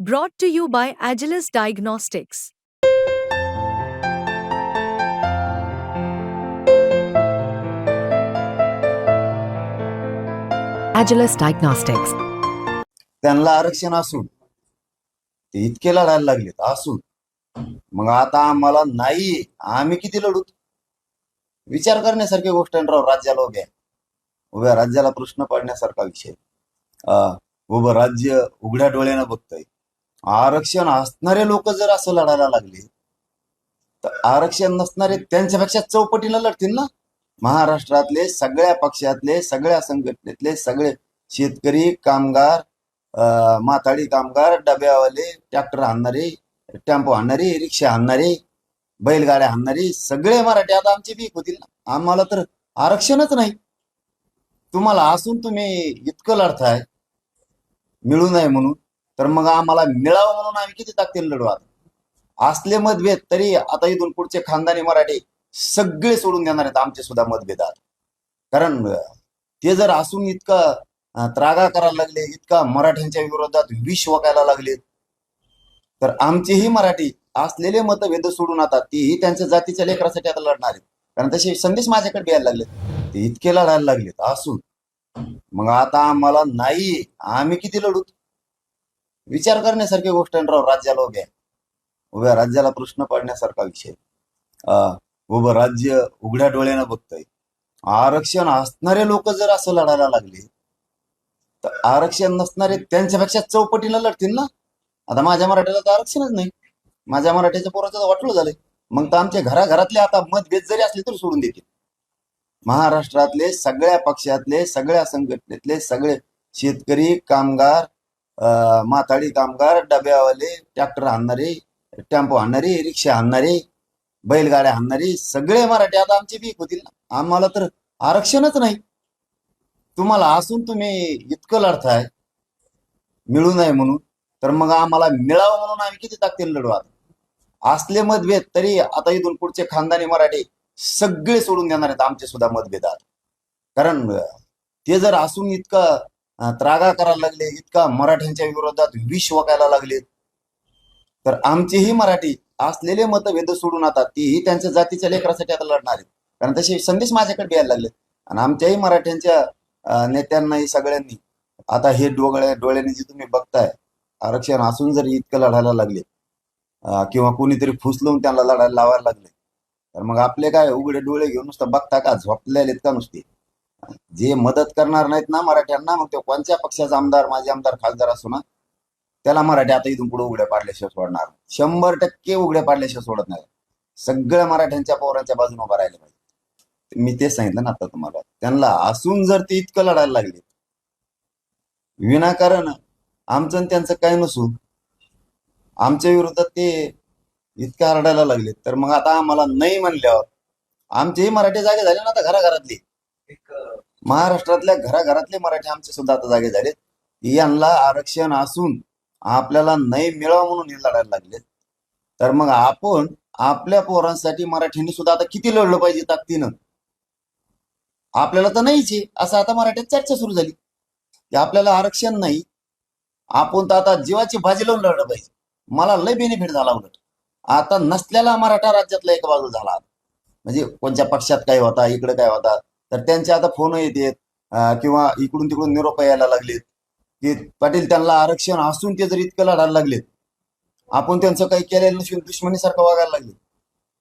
Brought to you by Agilis Diagnostics. Agilis Diagnostics. त्यांना आरक्षण असून ते इतके लढायला लागलेत असून मग आता आम्हाला नाही आम्ही किती लढू विचार करण्यासारखी गोष्ट आहे राव राज्याला उभ्या उभ्या राज्याला प्रश्न पडण्यासारखा विषय अं, उभं राज्य उघड्या डोळ्यानं बघतंय आरक्षण असणारे लोक जर असं लढायला लागले तर आरक्षण नसणारे त्यांच्यापेक्षा चौपटीला लढतील ना? महाराष्ट्रातले सगळ्या पक्षातले सगळ्या संघटनेतले सगळे शेतकरी कामगार अं, माथाडी कामगार डब्यावाले ट्रॅक्टर आणणारे टेम्पो आणणारे रिक्षा आणणारे बैलगाड्या आणणारे सगळे मराठी आता आमचे पीक होतील ना? आम्हाला तर आरक्षणच नाही. तुम्हाला असून तुम्ही इतकं लढताय मिळू नये म्हणून. तर मग आम्हाला मिळावं म्हणून आम्ही किती ताकदीने लढू आता? असले मतभेद तरी आता इथून पुढचे खानदानी मराठी सगळे सोडून देणार आहेत आमचे सुद्धा मतभेद कारण ते जर असून इतका त्रागा करायला लागले इतका मराठ्यांच्या विरोधात विष वकायला लागले तर आमचीही मराठी असलेले मतभेद सोडून आता तेही त्यांच्या जातीच्या लेकरासाठी आता लढणार आहेत. कारण तसे संदेश माझ्याकडे यायला लागले ते इतके लढायला लागलेत असून. मग आता आम्हाला नाही आम्ही किती लढू? विचार करण्यासारखी गोष्ट आहे राव राज्याला उभ्या उभ्या राज्याला प्रश्न पडण्यासारखा विषय उभं राज्य उघड्या डोळ्यानं बघतय. आरक्षण असणारे लोक जर असं लढायला लागले तर आरक्षण नसणारे त्यांच्यापेक्षा चौपटीला लढतील ना? आता माझ्या मराठ्याला तर आरक्षणच नाही. माझ्या मराठ्याच्या पोराचं वाटलं झालंय. मग तर आमच्या घराघरातले आता मतभेद जरी असले तर सोडून देतील. महाराष्ट्रातले सगळ्या पक्षातले सगळ्या संघटनेतले सगळे शेतकरी कामगार अं, कामगार डब्यावाले ट्रॅक्टर आणणारे टेम्पो आणणारे रिक्षा आणणारे बैलगाड्या आणणारे सगळे मराठी आता आमचे पीक होतील ना. आम्हाला तर आरक्षणच नाही. तुम्हाला असून तुम्ही इतकं लढताय मिळू नये म्हणून. तर मग आम्हाला मिळावं म्हणून आम्ही किती ताकदीने लढू आता? असले मतभेद तरी आता इथून पुढचे खानदानी मराठी सगळे सोडून देणार आहेत आमचे सुद्धा मतभेद कारण ते जर असून इतकं त्रागा करायला लागले इतका मराठ्यांच्या विरोधात विष वकायला लागले. तर आमचीही मराठी असलेले मतभेद सोडून आता तीही त्यांच्या जातीच्या लेकरासाठी आता लढणार आहेत. कारण तसे संदेश माझ्याकडे यायला लागले. आणि आमच्याही मराठ्यांच्या नेत्यांनाही सगळ्यांनी आता हे डोळे डोळ्याने जे तुम्ही बघताय आरक्षण असून जर इतकं लढायला लागले किंवा कोणीतरी फुसलून त्यांना लढायला लावायला लागले तर मग आपले काय उघडे डोळे घेऊन नुसतं बघता का? झोपलेले का नुसते? जे मदत करणार नाहीत ना मराठ्यांना मग ते कोणत्या पक्षाचा आमदार माझे आमदार खासदार असो ना त्याला मराठी आता इथून पुढे उघड्या पाडल्याशिवाय सोडणार. शंभर टक्के उघड्या पाडल्याशिवाय सोडत नाही. सगळ्या मराठ्यांच्या पोरांच्या बाजूने उभा राहिले पाहिजे. मी तेच सांगितलं ना आता तुम्हाला. त्यांना असून जर ते इतकं लढायला लागले विनाकारण आमचं आणि त्यांचं काय नसून आमच्या विरोधात ते इतकं हरडायला लागले. तर मग आता आम्हाला नाही म्हणल्यावर आमचेही मराठी जागे झाले ना आता घराघरातली. महाराष्ट्रातल्या घराघरातले मराठी आमचे सुद्धा आता जागे झालेत. यांना आरक्षण असून आपल्याला नाही मिळावं म्हणून हे लढायला लागलेत. तर मग आपण आपल्या पोरांसाठी मराठ्यांनी सुद्धा आता किती लढलं पाहिजे ताकदीनं? आपल्याला तर नाहीच आहे. असं आता मराठ्यात चर्चा सुरू झाली. की आपल्याला आरक्षण नाही. आपण तर आता जीवाची भाजी लावून लढलं पाहिजे. मला लय बेनिफिट झाला उलट. आता नसलेला मराठा राज्यातला एक बाजू झाला. म्हणजे कोणत्या पक्षात काय होता इकडे काय होता तर त्यांचे आता फोन येतात अं, किंवा इकडून तिकडून निरोप यायला लागलेत की पाटील त्यांना आरक्षण असून ते जर इतकं लढायला लागलेत आपण त्यांचं काही केलेलं नसून दुश्मनीसारखं वागायला लागले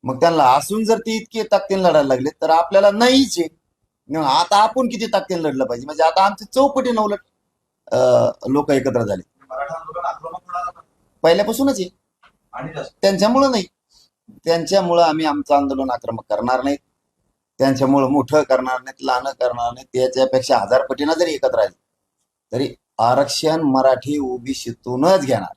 मग त्यांना असून जर ते इतके ताकदीने लढायला लागले तर आपल्याला नाहीच आहे. आता आपण किती ताकदीने लढलं पाहिजे? म्हणजे आता आमचे चौपटीनं उलट लोक एकत्र झाले. पहिल्यापासूनच आहे. त्यांच्यामुळं नाही. त्यांच्यामुळं आम्ही आमचं आंदोलन आक्रमक करणार नाही. त्यांच्यामुळं मोठं करणार नाहीत लहान करणार नाही त्याच्यापेक्षा हजार पटीनं जरी एकत्र राहिले तरी आरक्षण मराठी ओबीसीतूनच घेणार.